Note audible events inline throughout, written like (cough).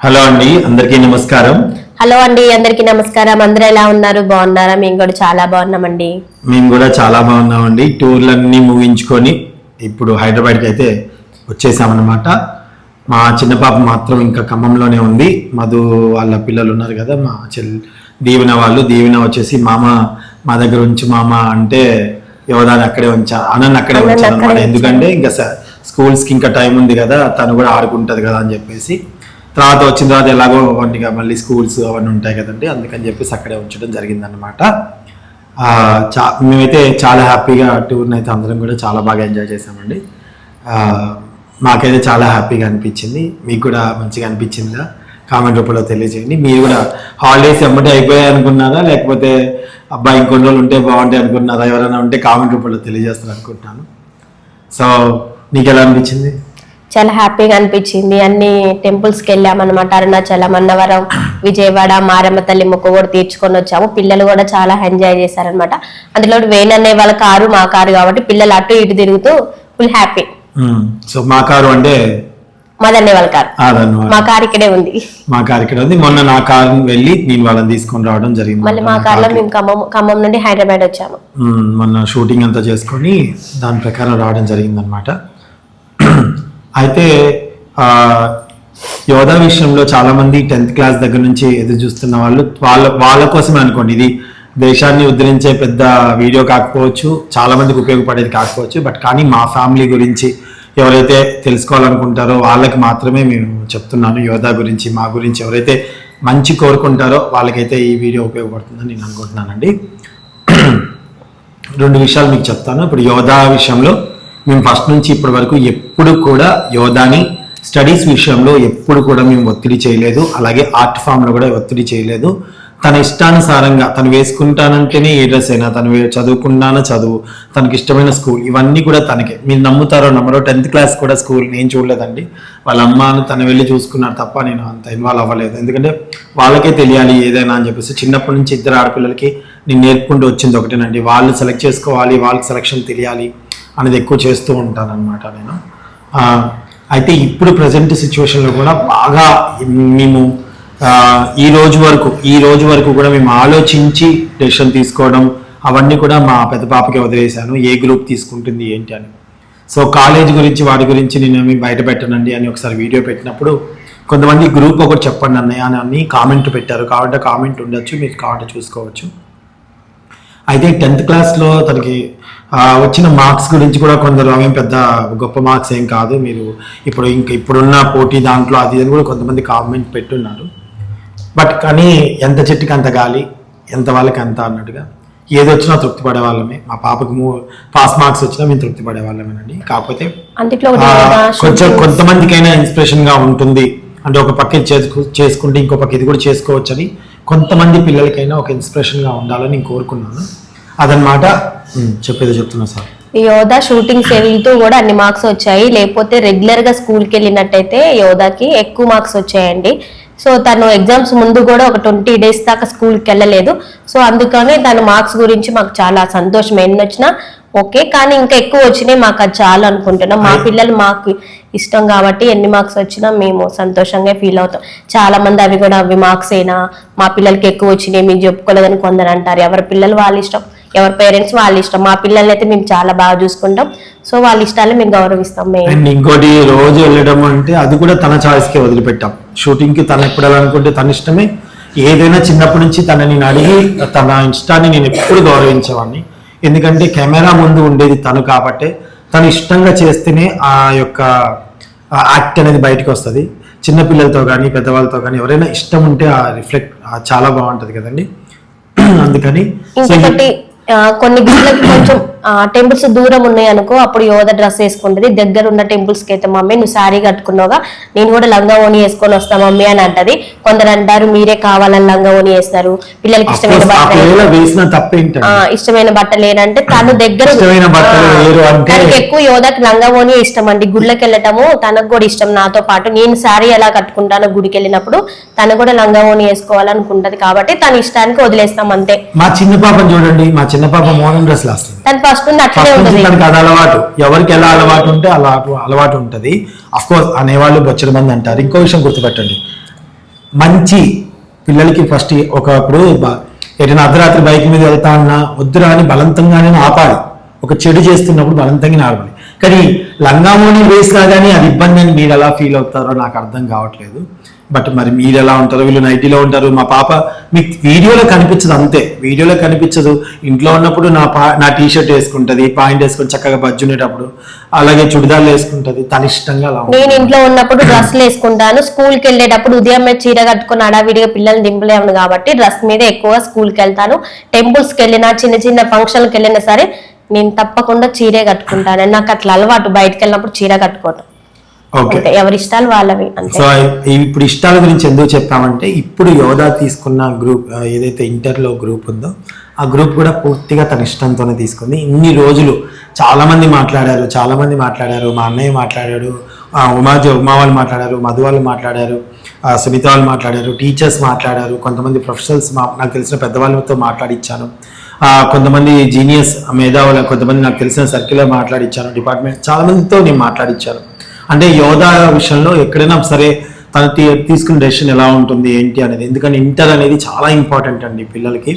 Hello అండి అందరికీ నమస్కారం. హలో అండి అందరికీ నమస్కారం. అందరూ ఎలా ఉన్నారు? బాగున్నారా? మేము కూడా చాలా బాగున్నామండి. మేము కూడా చాలా బాగున్నామండి. టూర్లన్నీ ముగించుకొని ఇప్పుడు హైదరాబాద్కి అయితే వచ్చేసామన్నమాట. మా చిన్న పాప మాత్రం ఇంకా ఖమ్మంలోనే ఉంది. మధు వాళ్ళ పిల్లలు ఉన్నారు కదా మా చెల్లి దీవెన వాళ్ళు. దీవెన వచ్చేసి మామ మా దగ్గర ఉంచి మామ అంటే యువదాన్ని అక్కడే ఉంచా ఆనంద్ అక్కడే ఉంచాను అనమాట ఎందుకంటే ఇంకా స్కూల్స్కి ఇంకా టైం ఉంది కదా తను కూడా ఆడుకుంటుంది కదా అని చెప్పేసి. తర్వాత వచ్చిన తర్వాత ఎలాగో అవన్నీ మళ్ళీ స్కూల్స్ అవన్నీ ఉంటాయి కదండి. అందుకని చెప్పేసి అక్కడే ఉంచడం జరిగిందనమాట చా మేమైతే చాలా హ్యాపీగా టూర్ని అయితే అందరం కూడా చాలా బాగా ఎంజాయ్ చేసామండి. మాకైతే చాలా హ్యాపీగా అనిపించింది. మీకు కూడా మంచిగా అనిపించిందా? కామెంట్ రూపంలో తెలియజేయండి. మీరు కూడా హాలిడేస్ ఎమ్మటే అయిపోయాయి అనుకున్నారా? లేకపోతే అబ్బాయి ఇంకొన్ని రోజులు ఉంటే బాగుంటాయి అనుకున్నారా? ఎవరైనా ఉంటే కామెంట్ రూపంలో తెలియజేస్తారు అనుకుంటున్నాను సో నీకు ఎలా అనిపించింది? చాలా హ్యాపీగా అనిపించింది. అన్ని టెంపుల్స్కి వెళ్ళామన్నమాట అరుణాచలం అన్నవరం విజయవాడ మారమ్మ తల్లి మొక్క కూడా తీర్చుకొని వచ్చాము. పిల్లలు కూడా చాలా ఎంజాయ్ చేశారనమాట అందులో వేణు అనే వాళ్ళ కారు మా కారు కాబట్టి పిల్లలు అటు ఇటు తిరుగుతూ ఫుల్ హ్యాపీ. సో మా కారు అంటే? మదన్నే వాళ్ళ కారు. మా కారు. ఇక్కడే ఉంది. మా కారు ఇక్కడ ఉంది. మొన్న నా కారు వెళ్ళి నేను వాళ్ళని తీసుకొని రావడం జరిగింది. మళ్ళీ మా కార్లో మేము ఖమ్మం ఖమ్మం నుండి హైదరాబాద్ వచ్చాము. మొన్న షూటింగ్ అంతా చేసుకొని దాని ప్రకారం రావడం జరిగిందనమాట అయితే యోధ యోధా విషయంలో చాలా మంది టెన్త్ క్లాస్ దగ్గర నుంచి ఎదురు చూస్తున్న వాళ్ళు వాళ్ళ వాళ్ళ కోసమే అనుకోండి. ఇది దేశాన్ని ఉద్ధరించే పెద్ద వీడియో కాకపోవచ్చు చాలా మందికి ఉపయోగపడేది కాకపోవచ్చు బట్ కానీ మా ఫ్యామిలీ గురించి ఎవరైతే తెలుసుకోవాలనుకుంటారో వాళ్ళకి మాత్రమే మేము చెప్తున్నాను. యోధా గురించి మా గురించి ఎవరైతే మంచి కోరుకుంటారో వాళ్ళకైతే ఈ వీడియో ఉపయోగపడుతుందని నేను అనుకుంటున్నానండి. రెండు విషయాలు మీకు చెప్తాను. ఇప్పుడు యోధా విషయంలో మేము ఫస్ట్ నుంచి ఇప్పటి వరకు ఎప్పుడు కూడా యోధాని స్టడీస్ విషయంలో ఎప్పుడు కూడా మేము ఒత్తిడి చేయలేదు. అలాగే ఆర్ట్ ఫామ్లో కూడా ఒత్తిడి చేయలేదు. తన ఇష్టానుసారంగా తను వేసుకుంటానంటేనే ఏ డ్రెస్ అయినా తను వే- చదువుకున్నానో చదువు తనకి ఇష్టమైన స్కూల్ ఇవన్నీ కూడా తనకే. మీరు నమ్ముతారో నమ్మరో టెన్త్ క్లాస్ కూడా స్కూల్ నేను చూడలేదండి. వాళ్ళ అమ్మను తను వెళ్ళి చూసుకున్నారు తప్ప నేను అంత ఇన్వాల్వ్ అవ్వలేదు. ఎందుకంటే వాళ్ళకే తెలియాలి ఏదైనా అని చెప్పేసి. చిన్నప్పటి నుంచి ఇద్దరు ఆడపిల్లలకి నేను నేర్పుకుంటూ వచ్చింది ఒకటేనండి. వాళ్ళు సెలెక్ట్ చేసుకోవాలి వాళ్ళకి సెలక్షన్ తెలియాలి. అనేది ఎక్కువ చేస్తూ ఉంటాను అనమాట నేను అయితే ఇప్పుడు ప్రజెంట్ సిచ్యువేషన్లో కూడా బాగా మేము ఈ రోజు వరకు ఈ రోజు వరకు కూడా మేము ఆలోచించి డెసిషన్ తీసుకోవడం అవన్నీ కూడా మా పెద్ద పాపకి వదిలేశాను. ఏ గ్రూప్ తీసుకుంటుంది ఏంటి అని. సో కాలేజ్ గురించి వాటి గురించి నేను బయట పెట్టనండి అని ఒకసారి వీడియో పెట్టినప్పుడు కొంతమంది గ్రూప్ ఒకటి చెప్పండి అన్నయ్య అని అన్ని కామెంట్ పెట్టారు. కాబట్టి కామెంట్ ఉండొచ్చు మీరు కాబట్టి చూసుకోవచ్చు. అయితే టెన్త్ క్లాస్లో తనకి వచ్చిన మార్క్స్ గురించి కూడా కొందరు అవేం పెద్ద గొప్ప మార్క్స్ ఏం కాదు. మీరు ఇప్పుడు ఇంక ఇప్పుడున్న పోటీ దాంట్లో అది అని కూడా కొంతమంది కామెంట్ పెట్టున్నారు. బట్ కానీ ఎంత చెట్టుకి అంత గాలి ఎంత వాళ్ళకి అంత అన్నట్టుగా. ఏది వచ్చినా తృప్తి పడే వాళ్ళమే. మా పాపకి మూ పాస్ మార్క్స్ వచ్చినా మేము తృప్తి పడే వాళ్ళమేనండి. కాకపోతే కొంచెం. కొంతమందికైనా ఇన్స్పిరేషన్గా ఉంటుంది. అంటే ఒక పక్క చేసుకుంటే ఇంకో పక్క ఇది కూడా చేసుకోవచ్చు అని కొంతమంది పిల్లలకైనా ఒక ఇన్స్పిరేషన్గా ఉండాలని నేను కోరుకున్నాను. అదనమాట చెప్పేది చెప్తున్నా సార్. ఈ యోధా షూటింగ్స్ సెవెన్తో కూడా అన్ని మార్క్స్ వచ్చాయి. లేకపోతే రెగ్యులర్గా స్కూల్కి వెళ్ళినట్టయితే యోధాకి ఎక్కువ మార్క్స్ వచ్చాయండి. సో తను ఎగ్జామ్స్ ముందు కూడా ఒక ట్వంటీ డేస్ దాకా స్కూల్కి వెళ్ళలేదు. సో అందుకనే తన మార్క్స్ గురించి మాకు చాలా సంతోషం. ఎన్ని వచ్చినా ఓకే కానీ ఇంకా ఎక్కువ వచ్చినాయి మాకు అది చాలు అనుకుంటున్నాం. మా పిల్లలు మాకు ఇష్టం కాబట్టి ఎన్ని మార్క్స్ వచ్చినా మేము సంతోషంగా ఫీల్ అవుతాం. చాలా మంది అవి కూడా అవి మార్క్స్ అయినా మా పిల్లలకి ఎక్కువ వచ్చినాయి మీకు చెప్పుకోలేదని కొందరు అంటారు. ఎవరి పిల్లలు వాళ్ళ ఇష్టం ఎవరి పేరెంట్స్ వాళ్ళ ఇష్టం. మా పిల్లల్ని అయితే మేము చాలా బాగా చూసుకుంటాం. సో వాళ్ళ ఇష్టాన్ని మేము గౌరవిస్తాం మేము ఇంకోటి రోజు వెళ్ళడం అంటే అది కూడా తన చాయిస్కి వదిలిపెట్టాం. షూటింగ్కి తను ఎప్పుడు వెళ్ళాలనుకుంటే తన ఇష్టమే. ఏదైనా చిన్నప్పటి నుంచి తనని నేను అడిగి తన ఇష్టాన్ని నేను ఎప్పుడు గౌరవించేవాడిని. ఎందుకంటే కెమెరా ముందు ఉండేది తను కాబట్టే తను ఇష్టంగా చేస్తేనే ఆ యొక్క యాక్ట్ అనేది బయటకు వస్తుంది. చిన్నపిల్లలతో కానీ పెద్దవాళ్ళతో కానీ ఎవరైనా ఇష్టం ఉంటే ఆ రిఫ్లెక్ట్ చాలా బాగుంటది కదండి. (clears throat) అందుకని కొన్ని గుళ్ళకి కొంచెం టెంపుల్స్ దూరం ఉన్నాయి అనుకో అప్పుడు యోధ డ్రెస్ వేసుకుంటది. దగ్గర ఉన్న టెంపుల్స్కి అయితే మమ్మీ నువ్వు శారీ కట్టుకున్నావుగా? నేను కూడా లంగా ఓని వేసుకొని వస్తా మమ్మీ అని అంటది. కొందరు అంటారు మీరే కావాలని లంగా ఓని వేస్తారు. పిల్లలకి ఇష్టమైన బట్టలు ఇష్టమైన బట్టలు ఏంటంటే తను దగ్గర తనకి ఎక్కువ యోధకి లంగావోని ఇష్టం అండి గుళ్ళకి వెళ్ళటము తనకు కూడా ఇష్టం నాతో పాటు. నేను శారీ ఎలా కట్టుకుంటానో గుడికి వెళ్ళినప్పుడు తను కూడా లంగావోని వేసుకోవాలనుకుంటది కాబట్టి తన ఇష్టానికి వదిలేస్తాం అంతే. మా చిన్న పాపని చూడండి. మా చిన్న పాప మోడర్న్ డ్రెస్ వేస్తుంది తనకి అది అలవాటు. ఎవరికి ఎలా అలవాటు ఉంటే అలా అలవాటు ఉంటుంది. అఫ్ కోర్స్ అనేవాళ్ళు బొచ్చడి మంది అంటారు. ఇంకో విషయం గుర్తుపెట్టండి. మంచి పిల్లలకి ఫస్ట్ ఒకప్పుడు ఎటైనా అర్ధరాత్రి బైక్ మీద వెళ్తా అన్నా వద్దురా అని బలవంతంగానే ఆపాలి. ఒక చెడు చేస్తున్నప్పుడు బలవంతంగా ఆపాలి. కానీ లంగామోని వేసి రాగానే అది ఇబ్బంది అని మీరు ఎలా ఫీల్ అవుతారో నాకు అర్థం కావట్లేదు. బట్ మరి మీరు ఎలా ఉంటారు? వీళ్ళు నైటీలో ఉంటారు. మా పాప మీకు వీడియోలో కనిపించదు అంతే. వీడియోలో కనిపించదు. ఇంట్లో ఉన్నప్పుడు నా పా నా టీ షర్ట్ వేసుకుంటది పాయింట్ వేసుకొని చక్కగా బజ్జునేటప్పుడు అలాగే చుడిదార్లు వేసుకుంటది. తన ఇష్టంగా అలా నేను ఇంట్లో ఉన్నప్పుడు డ్రెస్లు వేసుకుంటాను. స్కూల్కి వెళ్ళేటప్పుడు ఉదయం మీద చీర కట్టుకుని అడావిడిగా పిల్లల్ని దింపలేము కాబట్టి డ్రెస్ మీద ఎక్కువగా స్కూల్కి వెళ్తాను. టెంపుల్స్కి వెళ్ళినా చిన్న చిన్న ఫంక్షన్కి వెళ్ళినా సరే నేను తప్పకుండా చీరే కట్టుకుంటాను. నాకు అట్లా అలవాటు బయటకు వెళ్ళినప్పుడు చీర కట్టుకోవటం. అంతే ఎవరి ఇష్టాలు వాళ్ళవి సో ఇప్పుడు ఇష్టాల గురించి ఎందుకు చెప్పామంటే ఇప్పుడు యోధా తీసుకున్న గ్రూప్ ఏదైతే ఇంటర్లో గ్రూప్ ఉందో ఆ గ్రూప్ కూడా పూర్తిగా తన ఇష్టంతోనే తీసుకుంది. ఇన్ని రోజులు చాలా మంది మాట్లాడారు చాలా మంది మాట్లాడారు మా అన్నయ్య మాట్లాడాడు ఉమాజ ఉమా వాళ్ళు మాట్లాడారు మధు వాళ్ళు మాట్లాడారు సునీత వాళ్ళు మాట్లాడారు టీచర్స్ మాట్లాడారు కొంతమంది ప్రొఫెషనల్స్ మా నాకు తెలిసిన పెద్దవాళ్ళతో మాట్లాడిచ్చాను. కొంతమంది జీనియస్ మేధావులు కొంతమంది నాకు తెలిసిన సర్కిల్లో మాట్లాడిచ్చాను డిపార్ట్మెంట్ చాలా మందితో నేను మాట్లాడిచ్చాను. అంటే యోధా విషయంలో ఎక్కడైనా సరే తను తీసుకున్న డెసిషన్ ఎలా ఉంటుంది ఏంటి అనేది. ఎందుకంటే ఇంటర్ అనేది చాలా ఇంపార్టెంట్ అండి పిల్లలకి.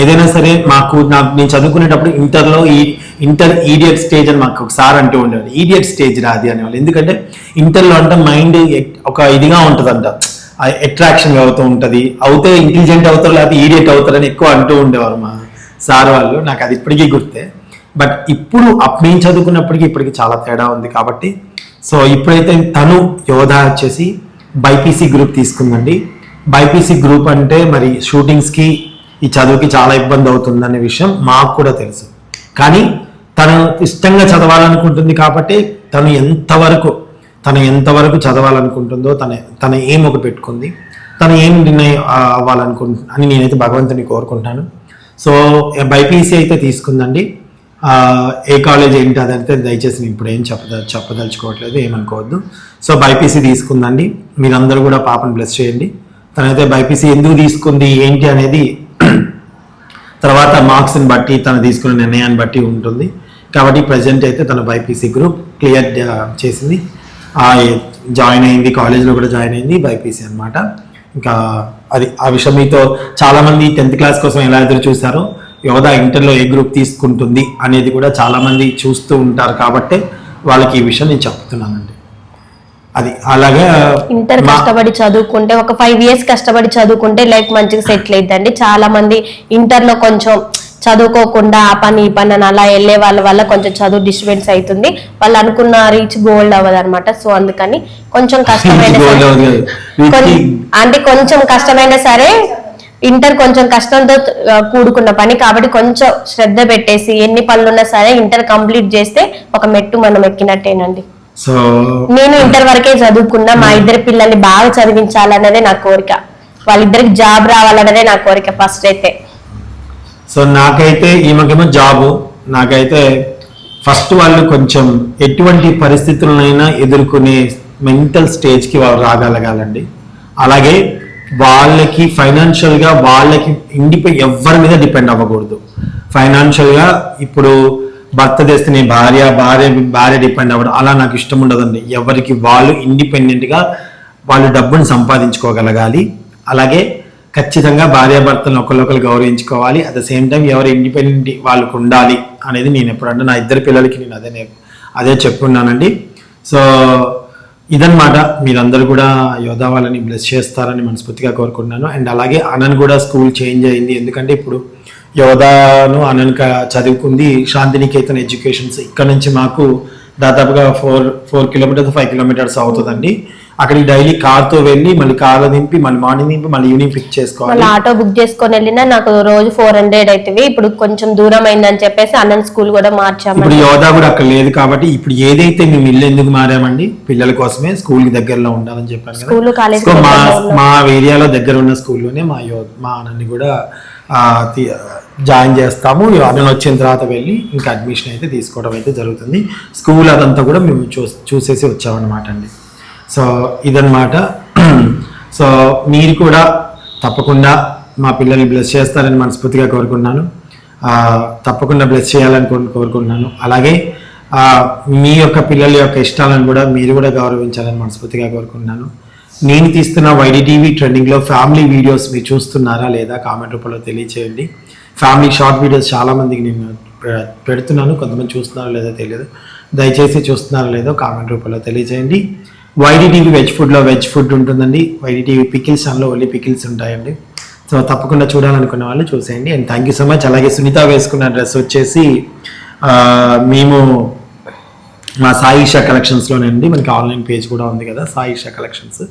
ఏదైనా సరే మాకు నాకు నేను చదువుకునేటప్పుడు ఇంటర్లో ఈ ఇంటర్ ఈడియట్ స్టేజ్ అని మాకు ఒకసారి అంటూ ఉండేవాడు ఈడియట్ స్టేజ్ రాది అనేవాళ్ళు. ఎందుకంటే ఇంటర్లో అంటే మైండ్ ఒక ఇదిగా ఉంటుందంట. అట్రాక్షన్ అవుతూ ఉంటుంది. అవుతే ఇంటెలిజెంట్ అవుతారు లేకపోతే ఈడియట్ అవుతారని ఎక్కువ అంటూ ఉండేవారు మా సార్ వాళ్ళు. నాకు అది ఇప్పటికీ గుర్తే. బట్ ఇప్పుడు అప్ నేను చదువుకున్నప్పటికీ ఇప్పటికి చాలా తేడా ఉంది కాబట్టి సో ఇప్పుడైతే తను యోధా వచ్చేసి బైపీసీ గ్రూప్ తీసుకుందండి. బైపీసీ గ్రూప్ అంటే మరి షూటింగ్స్కి ఈ చదువుకి చాలా ఇబ్బంది అవుతుందనే విషయం మాకు కూడా తెలుసు. కానీ తను ఇష్టంగా చదవాలనుకుంటుంది కాబట్టి తను ఎంతవరకు తను ఎంతవరకు చదవాలనుకుంటుందో తన తన ఏం ఒకటి పెట్టుకుంది తను ఏం నిర్ణయం అవ్వాలనుకుంటు అని నేనైతే భగవంతుని కోరుకుంటాను సో బైపీసీ అయితే తీసుకుందండి. ఏ కాలేజ్ ఏంటి అదంటే దయచేసి నేను ఇప్పుడు ఏం చెప్పద చెప్పదలుచుకోవట్లేదు ఏమనుకోవద్దు. సో బైపీసీ తీసుకుందండి. మీరందరూ కూడా పాపను బ్లెస్ చేయండి. తనైతే బైపీసీ ఎందుకు తీసుకుంది ఏంటి అనేది (clears throat) తర్వాత మార్క్స్ని బట్టి తను తీసుకున్న నిర్ణయాన్ని బట్టి ఉంటుంది. కాబట్టి ప్రజెంట్ అయితే తన బైపీసీ గ్రూప్ క్లియర్ చేసింది. జాయిన్ అయింది కాలేజ్లో కూడా జాయిన్ అయింది బైపీసీ అనమాట ఇంకా అది ఆ విషయం మీతో చాలామంది టెన్త్ క్లాస్ కోసం ఎలా ఎదురు చూసారో యోధా ఇంటర్లో ఏ గ్రూప్ తీసుకుంటుంది అనేది కూడా చాలా మంది చూస్తూ ఉంటారు కాబట్టి వాళ్ళకి ఈ విషయం నేను చెప్తున్నానండి. అది అలాగే ఇంటర్ కష్టపడి చదువుకుంటే ఒక ఫైవ్ ఇయర్స్ కష్టపడి చదువుకుంటే లైఫ్ మంచిగా సెటిల్ అయిద్దండి. చాలా మంది ఇంటర్లో కొంచెం చదువుకోకుండా ఆ పని ఈ పని అని అలా వెళ్ళే వాళ్ళ వల్ల కొంచెం చదువు డిస్టర్బెన్స్ అవుతుంది. వాళ్ళు అనుకున్న రీచ్ గోల్డ్ అవ్వదు అనమాట సో అందుకని కొంచెం (laughs) కష్టమైన అంటే కొంచెం కష్టమైన సరే ఇంటర్ కొంచెం కష్టంతో కూడుకున్న పని కాబట్టి కొంచెం శ్రద్ధ పెట్టేసి ఎన్ని పనులున్నా సరే ఇంటర్ కంప్లీట్ చేస్తే ఒక మెట్టు మనం ఎక్కినట్టేనండి. సో నేను ఇంటర్ వరకే చదువుకున్నా మా ఇద్దరు పిల్లల్ని బాగా చదివించాలన్నదే నా కోరిక. వాళ్ళిద్దరికి జాబ్ రావాలన్నదే నా కోరిక ఫస్ట్ అయితే. సో నాకైతే ఈమెకేమో జాబు నాకైతే ఫస్ట్ వాళ్ళు కొంచెం ఎటువంటి పరిస్థితులనైనా ఎదుర్కొనే మెంటల్ స్టేజ్కి వాళ్ళు రాగలగాలండి. అలాగే వాళ్ళకి ఫైనాన్షియల్గా వాళ్ళకి ఇండిపె ఎవరి మీద డిపెండ్ అవ్వకూడదు. ఫైనాన్షియల్గా ఇప్పుడు భర్త తెస్తే భార్య భార్య భార్య డిపెండ్ అవ్వడం అలా నాకు ఇష్టం ఉండదండి. ఎవరికి వాళ్ళు ఇండిపెండెంట్గా వాళ్ళు డబ్బును సంపాదించుకోగలగాలి. అలాగే ఖచ్చితంగా భార్యాభర్తలను ఒకరికొకరు గౌరవించుకోవాలి. అట్ ద సేమ్ టైం ఎవరు ఇండిపెండెంట్ వాళ్ళకు ఉండాలి అనేది నేను ఎప్పుడంటే నా ఇద్దరు పిల్లలకి నేను అదే అదే చెప్పున్నానండి. సో ఇదన్నమాట. మీరందరూ కూడా యోధా వాళ్ళని బ్లెస్ చేస్తారని మనస్ఫూర్తిగా కోరుకుంటున్నాను. అండ్ అలాగే అనన్ కూడా స్కూల్ చేంజ్ అయింది. ఎందుకంటే ఇప్పుడు యోధాను అనన్ క- చదువుకుంది శాంతినికేతన్ ఎడ్యుకేషన్స్. ఇక్కడ నుంచి మాకు దాదాపుగా four four kilometres five kilometres అవుతుందండి. అక్కడికి డైలీ కార్తో వెళ్ళి మళ్ళీ కార్లో దింపి మళ్ళీ మార్నింగ్ దింపి మళ్ళీ ఈవినింగ్ పిక్ చేసుకోవాలి. మళ్ళీ ఆటో బుక్ చేసుకొని వెళ్ళినా నాకు రోజు ఫోర్ హండ్రెడ్ అవుతుంది. ఇప్పుడు కొంచెం దూరం అయిందని చెప్పేసి అన్నన్ స్కూల్ కూడా ఇప్పుడు మార్చామండి యోధా కూడా అక్కడ లేదు కాబట్టి ఇప్పుడు ఏదైతే మేము ఇల్లు ఎందుకు మారామండి? పిల్లల కోసమే స్కూల్కి దగ్గరలో ఉండాలని చెప్పాను కదా. స్కూల్ కాలేజ్ సో మా మా ఏరియాలో దగ్గర ఉన్న స్కూల్లోనే మా యో మా ఆనంద్ కూడా ఆ, తి- జాయిన్ చేస్తాము. అన్నను వచ్చిన తర్వాత వెళ్ళి ఇంకా అడ్మిషన్ అయితే తీసుకోవడం అయితే జరుగుతుంది. స్కూల్ అదంతా కూడా మేము చూ చూసేసి వచ్చామన్నమాట అండి. సో ఇదన్నమాట. సో మీరు కూడా తప్పకుండా మా పిల్లల్ని బ్లెస్ చేస్తారని మనస్ఫూర్తిగా కోరుకున్నాను తప్పకుండా బ్లెస్ చేయాలని కోరుకున్నాను కోరుకుంటున్నాను. అలాగే మీ యొక్క పిల్లల యొక్క ఇష్టాలను కూడా మీరు కూడా గౌరవించాలని మనస్ఫూర్తిగా కోరుకుంటున్నాను. నేను తీస్తున్న వైడిటీవీ ట్రెండింగ్లో ఫ్యామిలీ వీడియోస్ మీరు చూస్తున్నారా లేదా కామెంట్ రూపంలో తెలియచేయండి. ఫ్యామిలీ షార్ట్ వీడియోస్ చాలామందికి నేను పె- పెడుతున్నాను. కొంతమంది చూస్తున్నారో లేదో తెలియదు. దయచేసి చూస్తున్నారో లేదో కామెంట్ రూపంలో తెలియజేయండి వైడి టీవీ వెజ్ ఫుడ్లో వెజ్ ఫుడ్ ఉంటుందండి. వైడి టీవీ పికిల్స్ అందులో ఓన్లీ పికిల్స్ ఉంటాయండి. సో తప్పకుండా చూడాలనుకున్న వాళ్ళు చూసేయండి. And thank you so much అలాగే సునీత వేసుకున్న డ్రెస్ వచ్చేసి మేము మా సాయిషా కలెక్షన్స్లోనండి మనకి ఆన్లైన్ పేజ్ కూడా ఉంది కదా సాయిషా కలెక్షన్స్.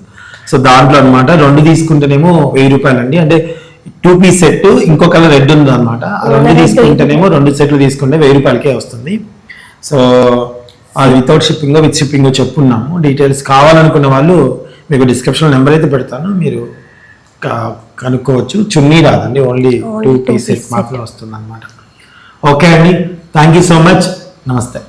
సో దాంట్లో అన్నమాట. రెండు తీసుకుంటేనేమో వెయ్యి రూపాయలండి. అంటే టూ పీస్ సెట్ ఇంకో కలర్ రెడ్ ఉంది అనమాట రెండు తీసుకుంటేనేమో రెండు. సెట్లు తీసుకుంటే వెయ్యి రూపాయలకే వస్తుంది. సో అది వితౌట్ షిప్పింగ్ విత్ షిప్పింగ్ చెప్పున్నాము. డీటెయిల్స్ కావాలనుకున్న వాళ్ళు మీకు డిస్క్రిప్షన్ నెంబర్ అయితే పెడతాను. మీరు కనుక్కోవచ్చు. చున్నీ రాదండి ఓన్లీ టూ పీస్ సెట్ మాత్రమే వస్తుంది అనమాట ఓకే అండి. థ్యాంక్ యూ సో మచ్ నమస్తే